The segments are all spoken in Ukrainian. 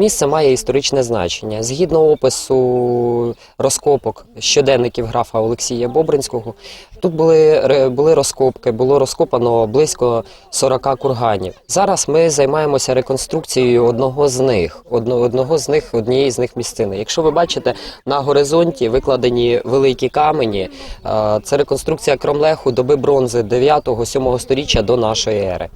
Місце має історичне значення. Згідно опису розкопок щоденників графа Олексія Бобринського, тут були, були розкопки, було розкопано близько 40 курганів. Зараз ми займаємося реконструкцією одного з них, одно- одного з них, однієї з них місцини. Якщо ви бачите на горизонті викладені великі камені, е, це реконструкція кромлеху доби бронзи 9-7 сторіччя до нашої ери.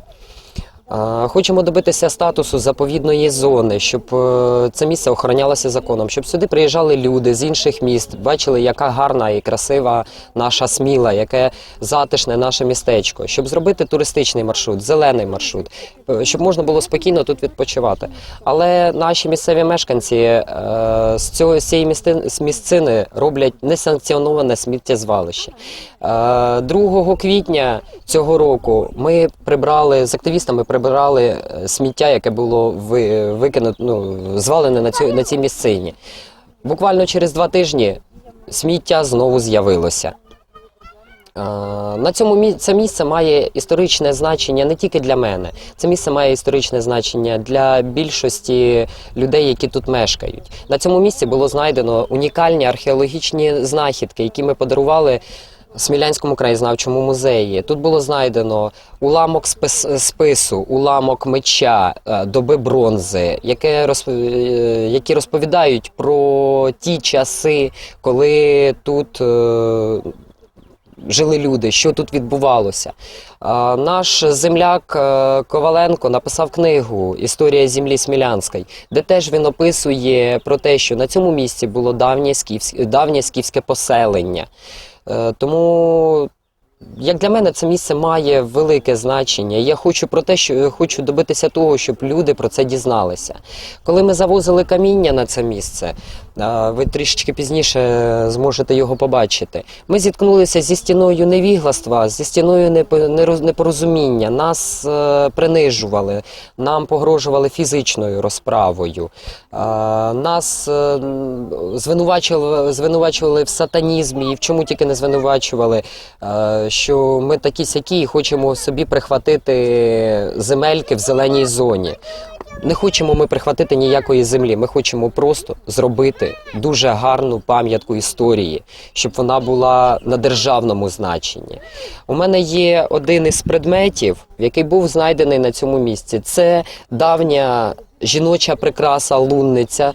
Хочемо добитися статусу заповідної зони, щоб е, це місце охоронялося законом, щоб сюди приїжджали люди з інших міст, бачили, яка гарна і красива наша сміла, яке затишне наше містечко, щоб зробити туристичний маршрут, зелений маршрут, е, щоб можна було спокійно тут відпочивати. Але наші місцеві мешканці е, з цього з цієї місцини роблять несанкціоноване сміттєзвалище. Е, 2 квітня цього року ми прибрали з активістами прибирали е, сміття, яке було ви- викинуто, ну, звалене на цю на цій місцині. Буквально через два тижні сміття знову з'явилося. Е, На цьому мі- це місце має історичне значення не тільки для мене. Це місце має історичне значення для більшості людей, які тут мешкають. На цьому місці було знайдено унікальні археологічні знахідки, які ми подарували Смілянському краєзнавчому музеї. Тут було знайдено уламок спис- спису, уламок меча, е, доби бронзи, е, які розповідають про ті часи, коли тут. е, жили люди, що тут відбувалося. Наш земляк Коваленко написав книгу Історія землі Смілянської, де теж він описує про те, що на цьому місці було давнє скіфське, давнє скіфське поселення. Е, Тому. Як для мене це місце має велике значення. Я хочу про те, що хочу добитися того, щоб люди про це дізналися. Коли ми завозили каміння на це місце, ви трішечки пізніше зможете його побачити. Ми зіткнулися зі стіною невігластва, зі стіною непорозуміння. Нас е, принижували, нам погрожували фізичною розправою. Нас е, звинувачували, звинувачували в сатанізмі і в чому тільки не звинувачували, е, що ми такі сякі і хочемо собі прихватити земельки в зеленій зоні. Не хочемо ми прихватити ніякої землі. Ми хочемо просто зробити дуже гарну пам'ятку історії, щоб вона була на державному значенні. У мене є один із предметів, який був знайдений на цьому місці. Це давня жіноча прикраса лунниця.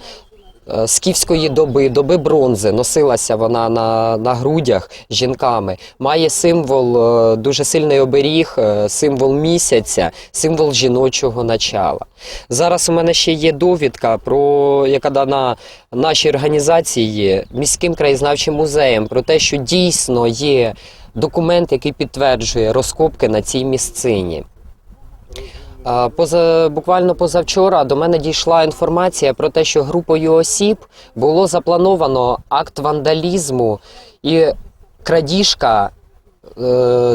Е, Скіфської доби, доби бронзи, носилася вона на, на грудях жінками. Має символ, е, дуже сильний оберіг, е, символ місяця, символ жіночого начала. Зараз у мене ще є довідка, про яка дана нашій організації міським краєзнавчим музеєм про те, що дійсно є документ, який підтверджує розкопки на цій місцині. Поза буквально позавчора до мене дійшла інформація про те, що групою осіб було заплановано акт вандалізму. І крадіжка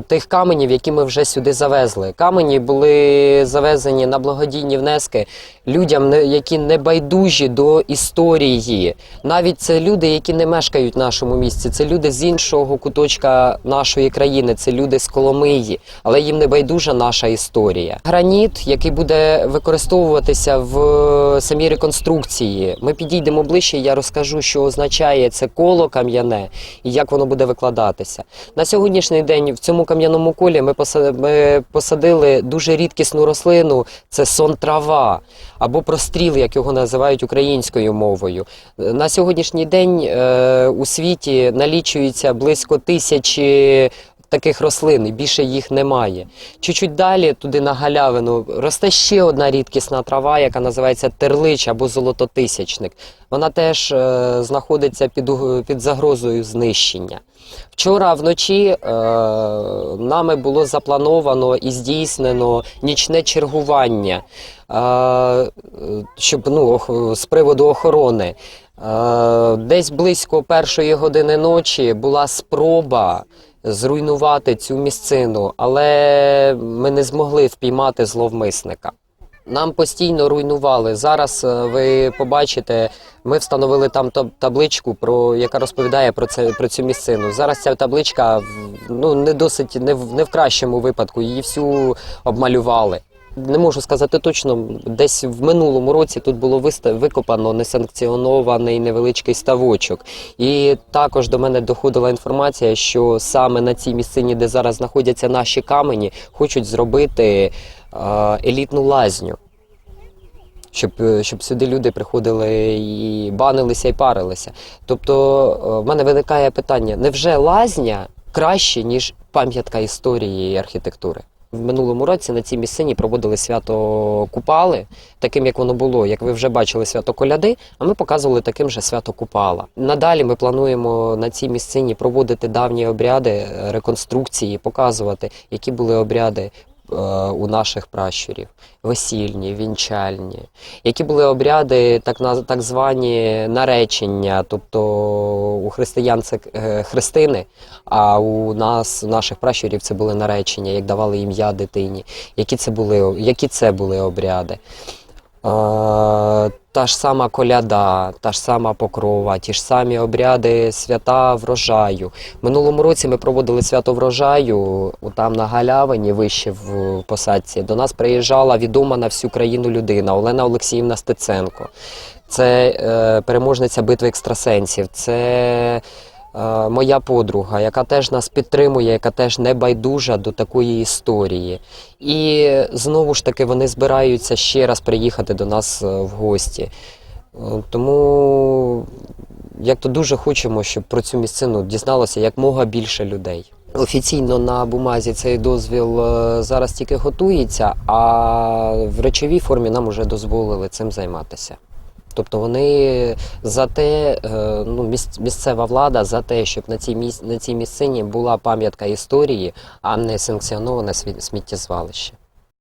тих каменів, які ми вже сюди завезли. Камені були завезені на благодійні внески людям, які не байдужі до історії. Навіть це люди, які не мешкають в нашому місці. Це люди з іншого куточка нашої країни, це люди з Коломиї, але їм не байдужа наша історія. Граніт, який буде використовуватися в самій реконструкції. Ми підійдемо ближче, я розкажу, що означає це коло кам'яне і як воно буде викладатися. На сьогоднішній день в цьому кам'яному колі ми поса- посадили дуже рідкісну рослину це сон трава або простріл, як його називають українською мовою. На сьогоднішній день е, у світі налічується близько тисячі. Таких рослин і більше їх немає. Чуть-чуть далі, туди на галявину, росте ще одна рідкісна трава, яка називається терлич або золототисячник. Вона теж е, знаходиться під, під загрозою знищення. Вчора вночі е, нами було заплановано і здійснено нічне чергування, е, щоб ну, з приводу охорони. Е, десь близько першої години ночі була спроба зруйнувати цю місцину, але ми не змогли впіймати зловмисника. Нам постійно руйнували. Зараз е, ви побачите, ми встановили там табличку, про яка розповідає про це про цю місцину. Зараз ця табличка ну не досить не в не в кращому випадку. Її всю обмалювали. Не можу сказати точно, десь в минулому році тут було викопано несанкціонований невеличкий ставочок. І також до мене доходила інформація, що саме на цій місцині, де зараз знаходяться наші камені, хочуть зробити елітну лазню. Щоб, щоб сюди люди приходили і банилися і парилися. Тобто е, в мене виникає питання: невже лазня краще, ніж пам'ятка історії і архітектури? В минулому році на цій місцині проводили свято Купали, таким як воно було. Як ви вже бачили свято Коляди, а ми показували таким же свято Купала. Надалі ми плануємо на цій місцині проводити давні обряди, е, реконструкції, показувати, які були обряди у наших пращурів, весільні, вінчальні, які були обряди, так, так звані наречення, тобто у християн це е, хрестини, а у нас, у наших пращурів, це були наречення, як давали ім'я дитині. Які це були, які це були обряди? Та ж сама коляда, та ж сама покрова, ті ж самі обряди свята врожаю. Минулому році ми проводили свято врожаю там на галявині, вище в посадці. До нас приїжджала відома на всю країну людина Олена Олексіївна Стеценко. Це е, переможниця битви екстрасенсів. Це моя подруга, яка теж нас підтримує, яка теж не байдужа до такої історії. І знову ж таки вони збираються ще раз приїхати до нас е, в гості. Е, Тому як то дуже хочемо, щоб про цю місцину дізналося якмога більше людей. Офіційно на бумазі цей дозвіл е, зараз тільки готується, а в речовій формі нам вже дозволили цим займатися. Тобто вони за те, е, ну, місцева влада за те, щоб на цій міс- на цій місцині була пам'ятка історії, а не санкціоноване сміттєзвалище.